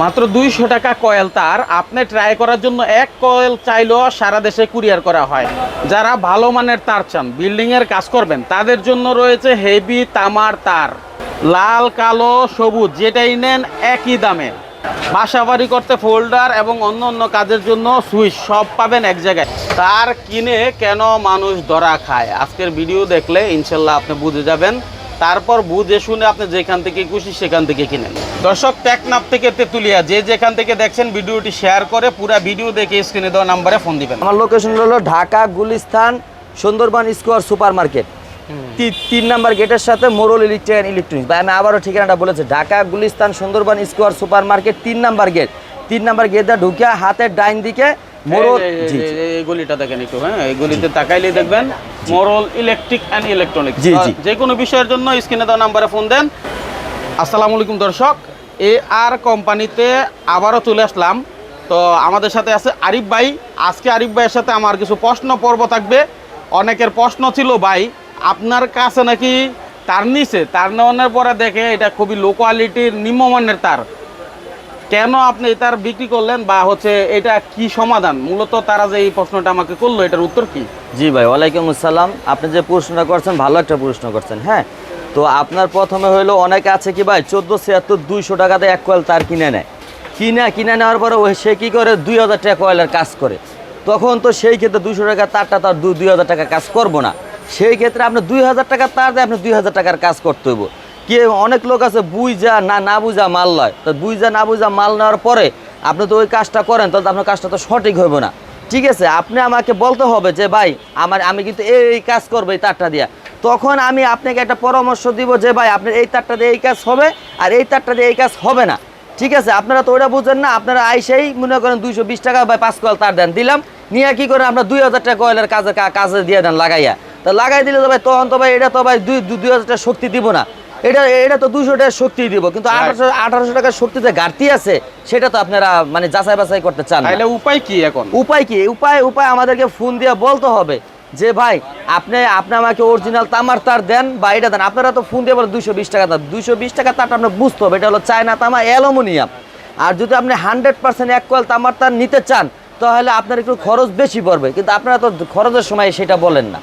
মাত্র দুইশো টাকা কয়েল তার। আপনি ট্রাই করার জন্য এক কয়েল চাইলেও সারা দেশে কুরিয়ার করা হয়। যারা ভালো মানের তার চান বিল্ডিং এর কাজ করবেন, তাদের জন্য রয়েছে হেভি তামার তার। লাল, কালো, সবুজ, যেটাই নেন একই দামে। বাসাবাড়ি করতে ফোল্ডার এবং অন্য অন্য কাজের জন্য সুইচ সব পাবেন এক জায়গায়। তার কিনে কেন মানুষ ধরা খায়? আজকের ভিডিও দেখলে ইনশাল্লাহ আপনি বুঝে যাবেন। তারপর বুঝে শুনে আপনি যেখান থেকে খুশি সেখান থেকে কিনেন। দর্শক টেকনাপ থেকে তেতুলিয়া, যে যেখান থেকে দেখছেন ভিডিওটি শেয়ার করে পুরো ভিডিও দেখে স্ক্রিনে দেওয়া নাম্বারে ফোন দিবেন। আমার লোকেশন হলো Dhaka, Gulistan, Sundarban square super market তিন নাম্বার গেটের সাথে মোরল ইলেকট্রিক ইলেকট্রনিক্স আমি আবারও ঠিকানাটা বলেছি। Dhaka, Gulistan, Sundarban square super market তিন নাম্বার গেট। তিন নাম্বার গেট দিয়ে ঢুকিয়া হাতের ডাইন দিকে মোরল এই- জি গলিটা দেখেন একটু হ্যাঁ এই গলিতে তাকাইলে দেখবেন মোরল ইলেকট্রিক অ্যান্ড ইলেকট্রনিক জি, জি। যে কোনো বিষয়ের জন্য স্ক্রিনে দেওয়া নাম্বারে ফোন দেন। আসসালামু আলাইকুম দর্শক এ আর কোম্পানিতে আবারও চলে আসলাম। তো আমাদের সাথে আছে আরিফ ভাই। আজকে আরিফ ভাইয়ের সাথে আমার কিছু প্রশ্ন পর্ব থাকবে। অনেকের প্রশ্ন ছিল ভাই আপনার কাছে নাকি তার নিচে? তার নেওয়ানোর পরে দেখে এটা খুবই লো কোয়ালিটির নিম্নমানের তার। কেন আপনি তার বিক্রি করলেন বা হচ্ছে এটা কি সমাধান? মূলত তারা যে এই প্রশ্নটা আমাকে করল, এটার উত্তর কি? জি ভাই, ওয়ালাইকুম আসসালাম। আপনি যে প্রশ্নটা করছেন, ভালো একটা প্রশ্ন করছেন হ্যাঁ? তো আপনার প্রথমে হইল, অনেকে আছে কি ভাই, চোদ্দ ছিয়াত্তর দুইশো টাকাতে এক কয়েল তার কিনে নেয়। কিনে কিনে নেওয়ার পরে ওই সে কী করে, দুই হাজার টাকা কয়েলের কাজ করে। তখন তো সেই ক্ষেত্রে দুশো টাকা তারটা তার দুই হাজার টাকা কাজ করব না। সেই ক্ষেত্রে আপনি দুই হাজার টাকা তার দিয়ে, আপনি দুই হাজার টাকার কাজ করতে হইব। কে অনেক লোক আছে বুঝা না না বুঝা মাল লয়। তো বুঝা না বুঝা মাল নেওয়ার পরে আপনি তো ওই কাজটা করেন, তাহলে আপনার কাজটা তো সঠিক হইব না। ঠিক আছে, আপনি আমাকে বলতে হবে যে, ভাই, আমার, আমি কিন্তু এই কাজ করব এই তারটা দিয়া। তখন আমি আপনাকে একটা পরামর্শ দিব যে, ভাই, আপনার এই তারটা দিয়ে এই কাজ হবে আর এই তারটা দিয়ে এই কাজ হবে না। ঠিক আছে, আপনারা তো ওটা বুঝেন না, আপনারা আইসেই মনে করেন দুইশো বিশ টাকা বা পাঁচ কয়েল তার দেন, দিলাম। নিয়ে কি করে আমরা দুই হাজার টাকা কয়েলের কাজে কাজে দিয়ে দেন, লাগাইয়া। তো লাগাই দিলে তো ভাই, তখন তো ভাই, এটা তো ভাই দুই দুই হাজার টাকা শক্তি দিব না। এটা এটা তো দুশো টাকার শক্তি দিব কিন্তু. আঠারোশো আঠারোশো টাকার শক্তিতে ঘাটতি আছে সেটা তো আপনারা মানে যাচাই বাছাই করতে চান তাহলে উপায় কি এখন? উপায় কি? উপায় উপায় আমাদেরকে ফোন দিয়ে বলতে হবে যে ভাই আপনি আপনি আমাকে অরিজিনাল তামার তার দেন বা এটা দেন। আপনারা তো ফোন দিয়ে বলেন দুশো বিশ টাকা দাম দুশো বিশ টাকা তারটা আপনার বুঝতে হবে এটা হলো চায়না তামা অ্যালুমিনিয়াম। আর যদি আপনি হান্ড্রেড পার্সেন্ট এক কোয়াল তামার তার নিতে চান তাহলে আপনার একটু খরচ বেশি পড়বে কিন্তু আপনারা তো খরচের সময় সেটা বলেন না।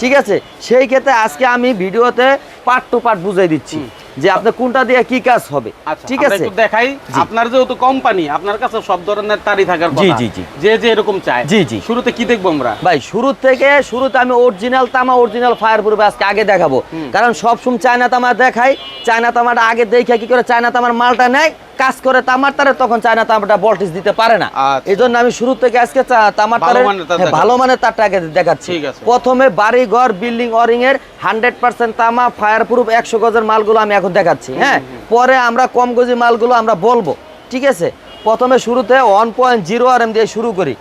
ঠিক আছে? সেই ক্ষেত্রে আজকে আমি ভিডিওতে পার্ট টু পার্ট বুঝাই দিচ্ছি যে আপনি কোনটা দিয়ে কি কাজ হবে। আচ্ছা ঠিক আমরা আছে? দেখাই। আপনার যেহেতু কোম্পানি আপনার কাছে সব ধরনের তারই থাকার জি, জি, জি। যে যে এরকম চায়। জি, জি। শুরুতে কি দেখব আমরা? ভাই শুরু থেকে শুরুতে আমি অরিজিনাল তামা অরিজিনাল ফায়ার প্রুফ আজকে আগে দেখাবো। কারণ সবসময় চায়না তামা দেখাই চায়না তামাটা আগে দেখে কি করে চায়না তামার মালটা নেয় কাজ করে তামার তারে তখন চায়না তামাটা ভোল্টেজ দিতে পারে না। আচ্ছা। এই জন্য আমি শুরু থেকে আজকে তামার তারে হ্যাঁ। ভালো মানের তারটা আগে দেখাচ্ছি। প্রথমে বাড়ি ঘর বিল্ডিং ওয়ারিং এর হান্ড্রেড পার্সেন্ট তামা ফায়ার প্রুফ একশো গজের মালগুলো আমি এখন দেখাচ্ছি হ্যাঁ? পরে আমরা কম গজি মালগুলো আমরা বলব ঠিক আছে? প্রথমে শুরুতে one point zero R M দিয়ে শুরু করি।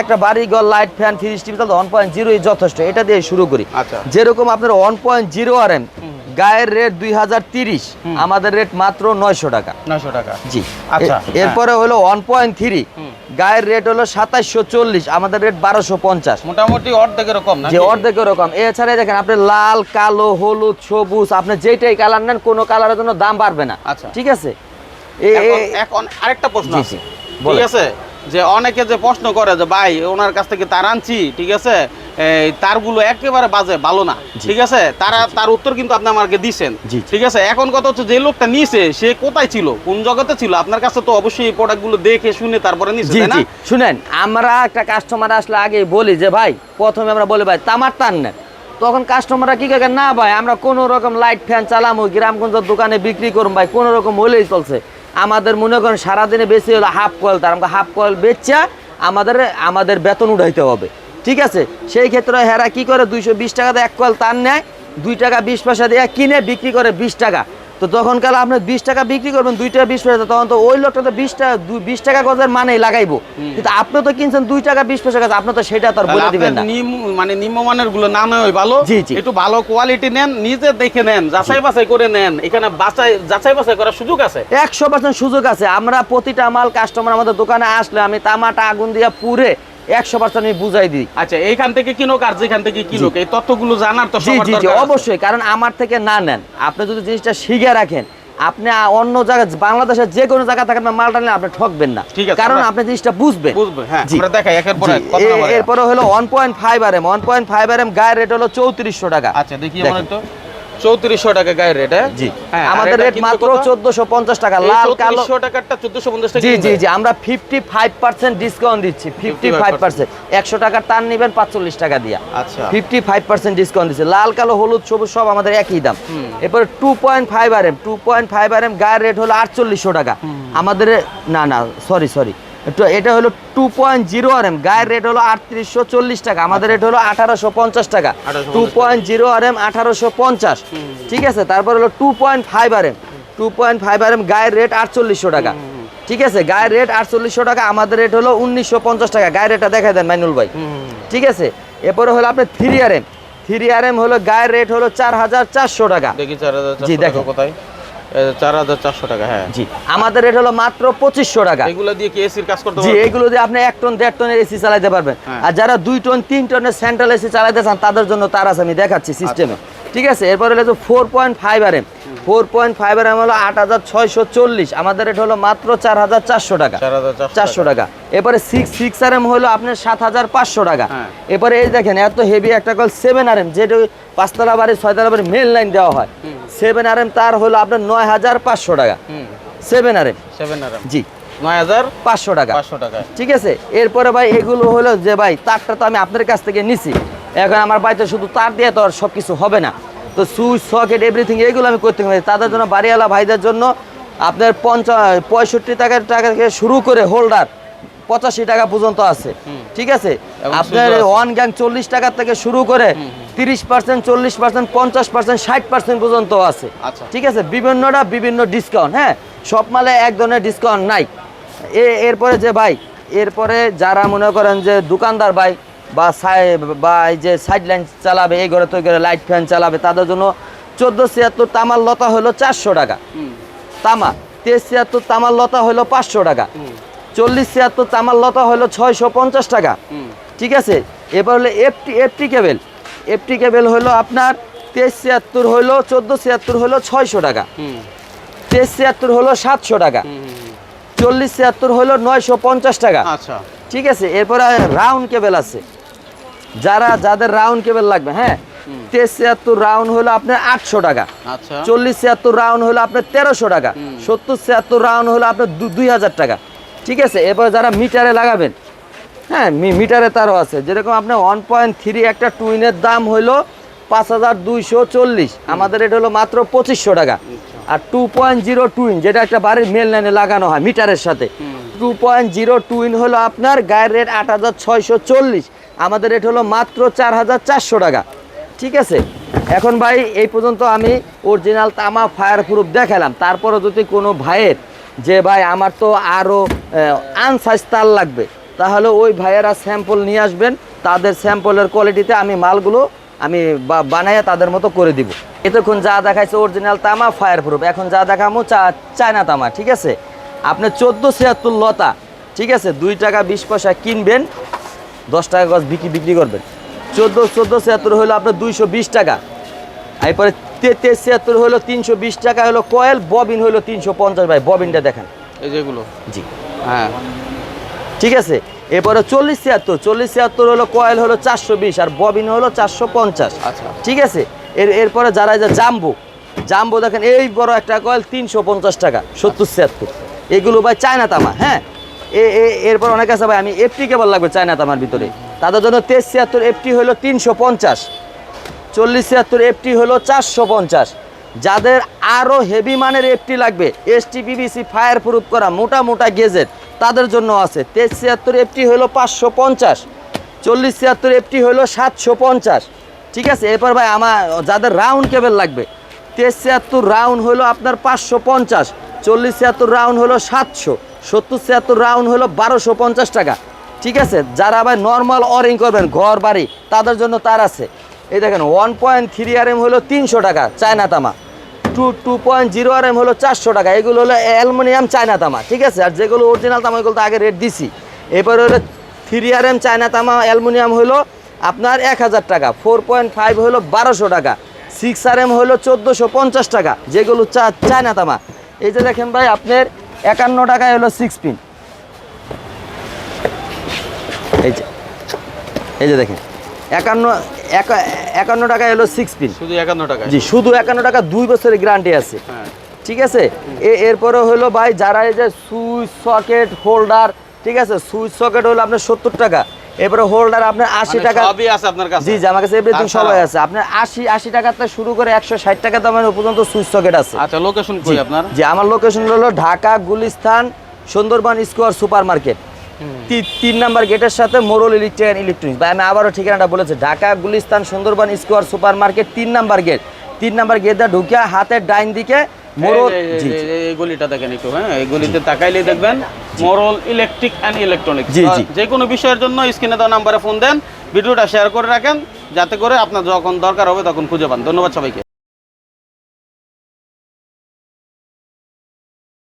একটা বাড়ি ঘর লাইট ফ্যান ফ্রিজ টিভি তাহলে ওয়ান পয়েন্ট জিরোই যথেষ্ট। এটা দিয়ে শুরু করি। আচ্ছা। যেরকম আপনার one point zero R M গায়ের রেট দুই আমাদের রেট মাত্র নয়শো টাকা। নয়শো টাকা। জি। আচ্ছা, এরপরে হলো ওয়ান পয়েন্ট থ্রি গায়ের রেট হলো সাতাইশশো চল্লিশ আমাদের রেট বারোশো পঞ্চাশ। মোটামুটি অর্ধেকের কম না যে অর্ধেক রকম এছাড়া দেখেন আপনি লাল কালো হলুদ সবুজ আপনি যেটাই কালার নেন কোনো কালারের জন্য দাম বাড়বে না। আচ্ছা। ঠিক আছে? এখন আরেকটা প্রশ্ন। আছে ঠিক আছে? যে অনেকে যে প্রশ্ন করে যে ভাই ওনার কাছ থেকে তার আনছি ঠিক আছে? এই তারগুলো একেবারে বাজে ভালো না। ঠিক আছে? তারা তার উত্তর কিন্তু আপনি আমাকে দিছেন। ঠিক আছে? এখন কথা হচ্ছে যে লোকটা নিছে সে কোথায় ছিল? কোন জগতে ছিল? আপনার কাছে তো অবশ্যই এই প্রোডাক্টগুলো দেখে শুনে তারপরে নিছে তাই না? শুনেন আমরা একটা কাস্টমার আসলে আগে বলি যে ভাই প্রথমে আমরা বলি ভাই তামার টান নেন। তখন কাস্টমাররা কি করে না ভাই আমরা কোনো রকম লাইট ফ্যান চালামো গ্রামগঞ্জের দোকানে বিক্রি করুম ভাই কোনো রকম হলেই চলছে। আমাদের মনে করেন সারাদিনে বেশি হলো হাফ কয়েল তার আমাকে হাফ কয়েল বেচা আমাদের আমাদের বেতন উঠাইতে হবে। ঠিক আছে? সেই ক্ষেত্রে হেরা কি করে? দুইশো বিশ টাকাতে এক কয়েল তার নেয়, দুই টাকা বিশ পয়সা দিয়ে কিনে বিক্রি করে বিশ টাকা। তো তখন কাল আপনি বিশ টাকা বিক্রি করবেন দুই টাকা বিশ পয়সা তখন তো ওই লোকটা তো বিশ টাকা বিশ টাকা গজের মানেই লাগাইবো। কিন্তু আপনি তো কিনছেন দুই টাকা বিশ পয়সা গাছ আপনি তো সেটা তো বলে দিবেন না। মানে নিম্নমানেরগুলো না নেওয়াই ভালো। জি, জি। একটু ভালো কোয়ালিটি নেন নিজে দেখে নেন যাচাই বাছাই করে নেন। এখানে বাছাই যাচাই বাছাই করার সুযোগ আছে? একশো পার্সেন্ট সুযোগ আছে। আমরা প্রতিটা মাল কাস্টমার আমাদের দোকানে আসলে আমি তামাটা আগুন দিয়ে পুরে একশো পার্সেন্ট আমি বুঝাই দিই। আচ্ছা এইখান থেকে কিনুক আর যেখান থেকে কিনুক এই তথ্যগুলো জানার তো জি জি জি অবশ্যই কারণ আমার থেকে না নেন। আপনি যদি জিনিসটা শিখে রাখেন আপনি অন্য জায়গায় বাংলাদেশের যে কোনো জায়গা মালটা নিলে আপনি ঠকবেন না। কারণ আপনি জিনিসটা বুঝবেন। বুঝবে হ্যাঁ? এরপরে হলো one point five R M one point five R M গায়ের রেট হলো চৌত্রিশশো টাকা। আচ্ছা দেখি চৌত্রিশশো টাকা গায়ের রেট জি। হ্যাঁ আমাদের রেট মাত্র? চোদ্দশো পঞ্চাশ টাকা লাল কালো 3400 টাকারটা 1450 টাকা জি জি জি আমরা ফিফটি ফাইভ পার্সেন্ট ডিসকাউন্ট দিচ্ছি ফিফটি ফাইভ পার্সেন্ট একশো টাকার টান নেবেন পাঁচচল্লিশ টাকা দিয়া। আচ্ছা। ফিফটি ফাইভ পার্সেন্ট ডিসকাউন্ট দিচ্ছে লাল কালো হলুদ সবুজ সব আমাদের একই দাম। এরপরে two point five R M two point five R M গায়ের রেট হলো আটচল্লিশশো টাকা। আমাদের না না সরি সরি এটা হলো two point zero R M গায়ের রেট হলো আটত্রিশশো চল্লিশ টাকা আমাদের রেট হলো আঠারোশো পঞ্চাশ টাকা। Two point zero R M আঠারোশো পঞ্চাশ। ঠিক আছে? তারপর হলো two point five R M two point five R M গায়ের রেট আটচল্লিশশো টাকা। ঠিক আছে? গায়ের রেট আটচল্লিশশো টাকা আমাদের রেট হলো উনিশশো পঞ্চাশ টাকা। গায়ের রেটটা দেখা দেন মাইনুল ভাই। ঠিক আছে? এরপরে হলো আপনার three R M three R M হলো গায়ের রেট হলো চার হাজার চারশো টাকা। দেখি 4400 জি, দেখেন। কোথায়? এ, 4400 টাকা হ্যাঁ। জি। আমাদের রেট হলো মাত্র পঁচিশশো টাকা। এগুলো দিয়ে কি এসির কাজ করতে জি পারবে দিয়ে আপনি এক টন দেড় টনের এসি চালাতে পারবেন। হ্যাঁ। আর যারা দুই টন তিন টনের সেন্ট্রাল এসি চালাতে চান তাদের জন্য তার আছে আমি দেখাচ্ছি সিস্টেমে ঠিক আছে? এরপরে হলো four point five R M four point five R M হলো আট হাজার ছয়শো চল্লিশ। আমাদের রেট হলো মাত্র চার হাজার চারশো টাকা। চারশো টাকা। এরপরে সিক্স সিক্স আর এম হলো আপনার সাত হাজার পাঁচশো টাকা। হ্যাঁ। এরপরে এই দেখেন এত হেভি একটা কল সেভেন আর এম যেটা পাঁচতলা বাড়ি ছয়তলা বাড়ি মেন লাইন দেওয়া হয়। সেভেন আর এম তার হলো আপনার নয় হাজার পাঁচশো টাকা। সেভেন আর এম 7 আরাম জি। পাঁচশো টাকা। টাকা। ঠিক আছে? এরপরে ভাই এগুলো হলো যে ভাই তারটা তো আমি আপনার কাছ থেকে নিছি। এখন আমার বাড়িতে শুধু তার দিয়ে তো আর সব কিছু হবে না। তো সুইচ সকেট এভরিথিং এগুলো আমি করতে পারি তাদের জন্য বাড়িওয়ালা ভাইদের জন্য আপনার পঞ্চা পঁয়ষট্টি টাকা টাকা থেকে শুরু করে হোল্ডার পঁচাশি টাকা পর্যন্ত আছে। ঠিক আছে? আপনার ওয়ান গ্যাং চল্লিশ টাকা থেকে শুরু করে তিরিশ পার্সেন্ট চল্লিশ পার্সেন্ট পঞ্চাশ পার্সেন্ট ষাট পার্সেন্ট পর্যন্ত আছে। আচ্ছা। ঠিক আছে? বিভিন্নটা বিভিন্ন ডিসকাউন্ট হ্যাঁ? সব মালে এক ধরনের ডিসকাউন্ট নাই। এ এরপরে যে ভাই এরপরে যারা মনে করেন যে দোকানদার ভাই বা সাই- বা এই যে সাইড লাইন চালাবে এই ঘরে তো ঘরে লাইট ফ্যান চালাবে তাদের জন্য চোদ্দ ছিয়াত্তর তামার লতা হলো চারশো টাকা। তামা তেইশ ছিয়াত্তর তামার লতা হলো পাঁচশো টাকা। চল্লিশ ছিয়াত্তর তামার লতা হলো ছয়শো পঞ্চাশ টাকা। ঠিক আছে? এবার হলো FT FT cable FT cable হলো আপনার তেইশ ছিয়াত্তর হলো চোদ্দ ছিয়াত্তর হলো ছয়শো টাকা। তেইশ ছিয়াত্তর হলো সাতশো টাকা। চল্লিশ ছিয়াত্তর হলো নয়শো পঞ্চাশ টাকা। আচ্ছা। ঠিক আছে? এরপরে রাউন্ড কেবেল আছে। যারা যাদের রাউন্ড কেবেল লাগবে হ্যাঁ। তেইশ ছিয়াত্তর রাউন্ড হলো আপনার আটশো টাকা। আচ্ছা। চল্লিশ ছিয়াত্তর রাউন্ড হলো আপনার তেরোশো টাকা। সত্তর ছিয়াত্তর রাউন্ড হলো আপনার দুই হাজার টাকা। ঠিক আছে? এরপর যারা মিটারে লাগাবেন হ্যাঁ মিটারে তারও আছে। যেরকম আপনার ওয়ান পয়েন্ট থ্রি একটা টুইনের দাম হলো পাঁচ হাজার দুইশো চল্লিশ। আমাদের এটা হলো মাত্র পঁচিশশো টাকা। আর টু পয়েন্ট জিরো টুইন যেটা একটা বাড়ির মেল লাইনে লাগানো হয় মিটারের সাথে। টু পয়েন্ট জিরো টুইন হলো আপনার গায়ের রেট আট হাজার ছয়শো চল্লিশ। আমাদের রেট হলো মাত্র চার হাজার চারশো টাকা। ঠিক আছে? এখন ভাই, এই পর্যন্ত আমি অরিজিনাল তামা ফায়ার প্রুফ দেখালাম। তারপরে যদি কোনো ভাইয়ের যে ভাই, আমার তো আরও আনসাইজ তার লাগবে, তাহলে ওই ভাইয়েরা স্যাম্পল নিয়ে আসবেন। তাদের স্যাম্পলের কোয়ালিটিতে আমি মালগুলো আমি বানাইয়া তাদের মতো করে দিব। এতক্ষণ যা দেখাইছে অরিজিনাল তামা ফায়ার প্রুফ এখন যা দেখামো চা, চায়না তামা, ঠিক আছে? আপনি চোদ্দ ছিয়াত্তর লতা, ঠিক আছে? দুই টাকা বিশ পয়সা কিনবেন। দশ টাকা গজ বিক্রি বিক্রি করবেন। চোদ্দ চোদ্দ ছিয়াত্তর হলো আপনার দুইশো বিশ টাকা। এরপরে তেইশ ছিয়াত্তর হলো তিনশো বিশ টাকা হলো কয়েল ববিন হলো তিনশো পঞ্চাশ। ভাই ববিনটা দেখেন। এই যেগুলো জি। হ্যাঁ। ঠিক আছে? এরপরে চল্লিশ ছিয়াত্তর চল্লিশ ছিয়াত্তর হলো কয়েল হলো চারশো বিশ আর ববিন হলো চারশো পঞ্চাশ। আচ্ছা। ঠিক আছে? এর এরপরে যারা যে জাম্বো জাম্বো দেখেন এই বড় একটা কয়েল তিনশো পঞ্চাশ টাকা সত্তর ছিয়াত্তর। এগুলো ভাই চায়না তামা হ্যাঁ? এরপর অনেক আছে ভাই, আমি এফটি কেবল লাগবে চায়না তামার ভিতরে। তাদের জন্য তেইশ ছিয়াত্তর এফটি হলো তিনশো পঞ্চাশ। চল্লিশ ছিয়াত্তর এফটি হলো চারশো পঞ্চাশ। যাদের আরও হেভি মানের এফটি লাগবে এসটি পিবিসি ফায়ার প্রুফ করা মোটা মোটা গেজেট তাদের জন্য আছে। তেইশ ছিয়াত্তর এফটি হলো পাঁচশো পঞ্চাশ। চল্লিশ ছিয়াত্তর এফটি হলো সাতশো পঞ্চাশ। ঠিক আছে? এরপর ভাই, আমার, যাদের রাউন্ড কেবল লাগবে, তেইশ ছিয়াত্তর রাউন্ড হলো আপনার পাঁচশো পঞ্চাশ। চল্লিশ ছিয়াত্তর রাউন্ড হলো সাতশো। সত্তর ছিয়াত্তর রাউন্ড হলো বারোশো পঞ্চাশ টাকা। ঠিক আছে? যারা আবার নর্মাল অরিং করবেন, ঘর বাড়ি, তাদের জন্য তার আছে। এই দেখেন one point three R M হলো তিনশো টাকা, চায়না তামা। Two two point zero R M হলো চারশো টাকা। এগুলো হলো অ্যালুমিনিয়াম চায়না তামা, ঠিক আছে? আর যেগুলো অরিজিনাল তামা, এগুলো তো আগে রেট দিছি। এরপরে হলো থ্রি আর এম চায়না তামা, অ্যালুমিনিয়াম হলো আপনার এক হাজার টাকা। ফোর পয়েন্ট ফাইভ হলো বারোশো টাকা। সিক্স আর এম হলো চোদ্দোশো পঞ্চাশ টাকা। যেগুলো চা চায়না তামা। এই যে দেখেন ভাই, আপনার একান্ন টাকায় হলো সিক্স পিন এই যে এই যে দেখেন একান্ন একা- একান্ন টাকায় হলো সিক্স পিন শুধু একান্ন টাকা জি শুধু একান্ন টাকা দুই বছরের গ্যারান্টি আছে। হ্যাঁ। ঠিক আছে? এ এরপরে হলো ভাই যারা এই যে সুইচ সকেট হোল্ডার ঠিক আছে? সুইচ সকেট হলো আপনার সত্তর টাকা। এরপরে হোল্ডার আপনার আশি মানে টাকা সবই আছে আপনার কাছে। জি জি আমার কাছে এভরিথিং তাছাড়াও- সবাই আছে। আপনার আশি আশি টাকা থেকে শুরু করে একশো ষাট টাকা দামের পর্যন্ত সুইচ সকেট আছে। আচ্ছা লোকেশন কই আপনার? যে আমার লোকেশন হলো Dhaka Gulistan Sundarban square super market. তিন নাম্বার গেটের সাথে মোরল ইলেকট্রিক অ্যান্ড ইলেকট্রনিক্স ভাই আমি আবারও ঠিকানাটা বলেছি। Dhaka Gulistan Sundarban square super market তিন নাম্বার গেট। তিন নাম্বার গেটটা ঢুকিয়া হাতের ডাইন দিকে মোরল এই- গলিটা দেখেন একটু হ্যাঁ? এই গলিতে তাকাইলে দেখবেন মোরল ইলেকট্রিক অ্যান্ড জি। যে কোনো বিষয়ের জন্য স্ক্রিনে দেওয়া নাম্বারে ফোন দেন ভিডিওটা শেয়ার করে রাখেন যাতে করে আপনার যখন দরকার হবে তখন খুঁজে পান। ধন্যবাদ সবাইকে।